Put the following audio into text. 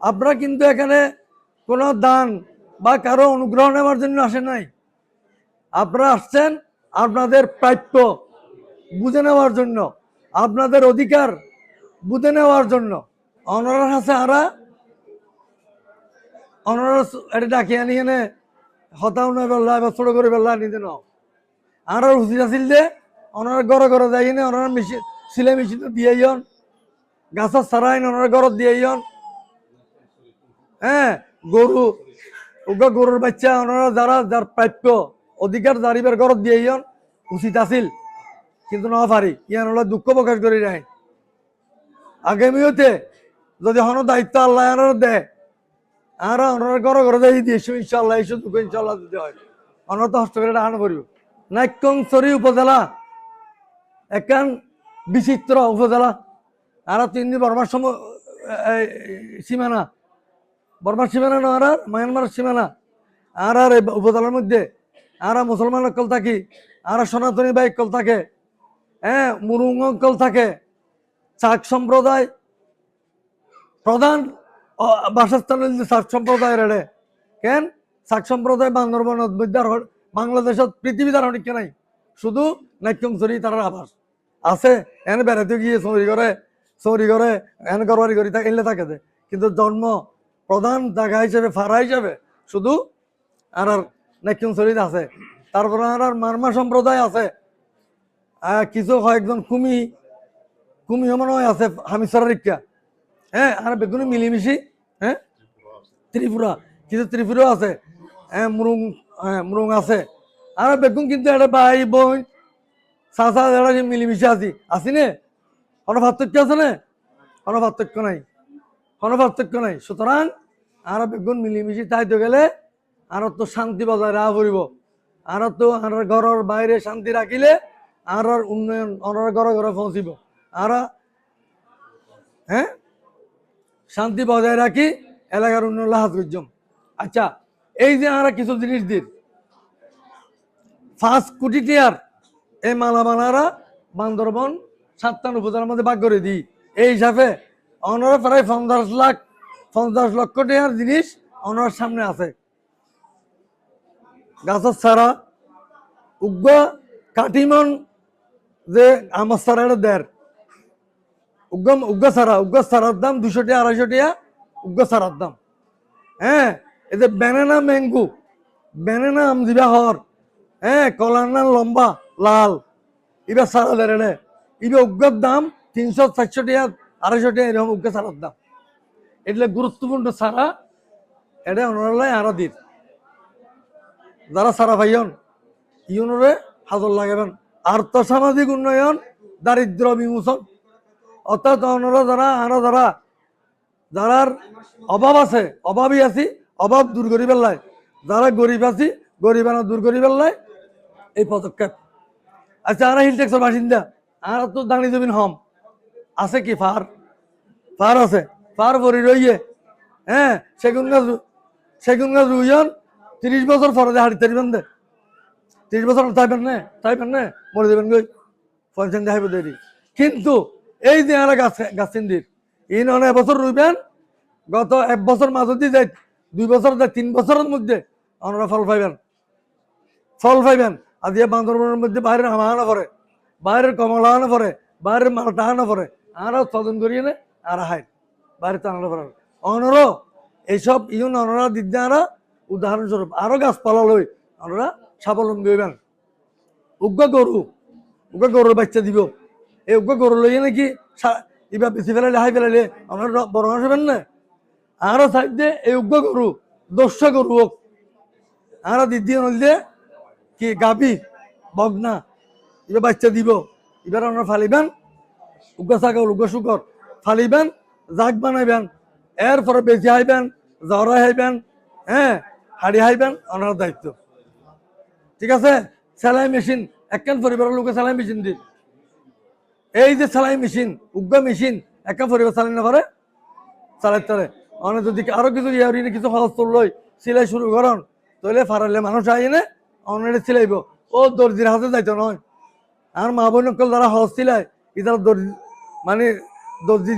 আপনারা কিন্তু এখানে কোনো দান বা কারও অনুগ্রহ নেওয়ার জন্য আসেন নাই। আপনারা আসছেন আপনাদের প্রাপ্য বুঝে নেওয়ার জন্য, আপনাদের অধিকার বুঝে নেওয়ার জন্য। অনারার কাছে আরা অনারা এটা ডাকিয়ে আনি নে হতাও নয় বেল্লা এবার ছোট করে বেল্লা নিতে নাও। আর উচিত আছিল যে ওনার ঘরে ঘরে যাই ওনার মেশিন সিলাই মেশিন দিয়ে গাছের সারাইন ওনার ঘরত দিয়ে হ্যাঁ গরু ওগা গরুর বাচ্চা, ওনারা যারা, যার প্রাপ্য অধিকার জারিবার ঘরত দিয়ে ইয়ন উচিত আছিল। কিন্তু না পারি, ইয়ান হলো দুঃখ প্রকাশ করি নাই। আগামীতে যদি হন দায়িত্ব আল্লাহ আনার দেয়, আর ওনার ঘরে ঘরে যাই দিয়েছ ইনশাল্লাহ এইসব দুঃখ ইনশাল্লাহ দিতে হয়। আমরা তো হস্ত করে ডাহান করিব। নাক্যংসরি উপজেলা, একান বিচিত্র উপজেলা, আর তিন দিন বর্মার সম সীমানা বর্মার সীমানা না আর আর মায়ানমার সীমানা। আর আর উপজেলার মধ্যে, আর মুসলমান অকল থাকি, আর সনাতনী ভাই কল থাকে হ্যাঁ মুরুং অকল থাকে। চাক সম্প্রদায়, প্রধান বাসস্থান হইল চাক সম্প্রদায়ের এড়ে। কেন? চাক সম্প্রদায় বান্দরবনত মধ্যে বাংলাদেশত পৃথিবীতে আর অনেক নাই। শুধু নাট্যংসরি তার আবাস আছে, এনে বেড়াতে গিয়ে চৌরি করে চৌরি করে, এনে গরবারি করি এলে থাকে। কিন্তু জন্ম প্রধান জায়গা হিসেবে ফাড়া হিসেবে শুধু আর আর নাট্যংসরিত আছে। তারপরে আর আর মারমা সম্প্রদায় আছে। কিছু কয়েকজন কুমি কুমি মনে হয় আছে হামিসরা রিক্কা। হ্যাঁ আর বেগুনি মিলিমিশি হ্যাঁ ত্রিপুরা, কিছু ত্রিপুরাও আছে। হ্যাঁ মুরুং হ্যাঁ মুরুং আছে। আর বেগুন কিন্তু একটা ভাই, বোন, চাচা এরা মিলিমিশে আছি। আছি নে? কোনো পার্থক্য আছে না? কোনো পার্থক্য নাই। পার্থক্য নাই। সুতরাং আর বেগুন মিলিমিশি তাইতে গেলে আর তো শান্তি বজায় রাখা পড়িব। আর তো আর ঘরের বাইরে শান্তি রাখিলে আর আর উন্নয়ন অনার ঘরে ঘরে পৌঁছিব। আর হ্যাঁ? শান্তি বজায় রাখি, এলাকার উন্নয়ন লাহাজ করছম আচ্ছা এই যে আমরা কিছু জিনিস দিন। পাঁচ কোটি টিয়ার এই মালামালারা বান্দরবন সাতটা উপজেলার মধ্যে ভাগ করে দিই। এই হিসাবে অনারা প্রায় পঞ্চাশ লাখ, পঞ্চাশ লক্ষ টাকার জিনিস অনার সামনে আছে। গাছের ছাড়া উগ্র কাটিমন যে আমার ছাড়া এটা দেড়। উগ্র উগ্র সারা উগ্র সারার দাম দুশো টাকা, আড়াইশো টাকা উগ্র সারার দাম। হ্যাঁ এই যে ব্যানানা ম্যাঙ্গো ব্যানানা আম দিবা হর হ্যাঁ কলার লম্বা, লাল, এবার সারা দেয় রে এবার উগ্রর দাম তিনশো চারশো টাকা আড়াইশো টাকা এরকম উগ্র সারার দাম এগুলো গুরুত্বপূর্ণ সারা। এটা ওনারাই আরও দিন। যারা সারা ভাইয়ন, ইউনরে হাজর লাগাবেন। আর্থসামাজিক উন্নয়ন, দারিদ্র বিমোচন। অর্থাৎ ওনারা যারা, আরও যারা, যারার অভাব আছে, অভাবই আছি, অভাব দূর করি পেলাই যারা গরিব আছি গরিবানা দূর করি পেলাই এই পদক্ষেপ। আচ্ছা আমরা হিল ট্যাক্সের বাসিন্দা, আর তো দাঁড়ি জমিন হম। আছে কি ফার? ফার আছে। ফার ভরি রইয়ে। হ্যাঁ সেগুন গাছ সেগুন গাছ রুইয়ন, তিরিশ বছর পরে যে হাড়ি তারিবেন দে। তিরিশ বছর তাইবেন না তাইবেন না, মরে দেবেন গই। পয়সা দেখাইব দেরি। কিন্তু এই যে আমরা গাছ গাছ চিন্দির এই নয় এবছর রুইবেন, গত এক বছর মাঝে দিয়ে যায় দুই বছর যায় তিন বছরের মধ্যে আমরা ফল পাইবেন। ফল পাইবেন। আর দিয়ে বান্দরবনের মধ্যে বাইরের হামা আনা পরে, বাইরের কমলা আনা পরে, বাইরের মালটা আনা পরে আরও উৎপাদন করিয়ে নে, আর হাই বাইরে টানানো পরে অনরও এইসব ইউন অনরা দিদি আরা উদাহরণস্বরূপ আরও গাছপালা লই আমরা স্বাবলম্বী হইবেন। উগ্র গরু, উগ্র গরুর বাচ্চা দিব। এই উগ্র গরু লইয়ে নাকি ইবা বেশি ফেলালে হাই ফেলালে আমরা বড় মানুষ হবেন না? আরও সাইডে এই উগ্র গরু, দস্য গরু হোক, আরও দিদি নলদে কি গাবি বগনা এবার বাচ্চা দিব এবার আমরা ফালিবেন। উগ্র ছাগল উগ্র শুকর ফালিবেন, জাগ বানাইবেন, এরপরে বেশি হাইবেন জ্বর হাইবেন হ্যাঁ হাড়ি হাইবেন ওনার দায়িত্ব। ঠিক আছে? সেলাই মেশিন একখান পরিবারের লোকে সেলাই মেশিন দিন। এই যে সেলাই মেশিন উগ্র মেশিন একটা পরিবার চালাই না পারে? চালাইতে পারে অনেক যদি আরও কিছু ইয়ারিনে কিছু খরচ লই সিলাই শুরু করন তাহলে ফারালে মানুষ আইনে অনেক সিলাইব। ও দর্জির হাতে যাইতো নয়। আর মা বোন দ্বারা হজ সিলাই ইতার দর্জি মানে দর্জি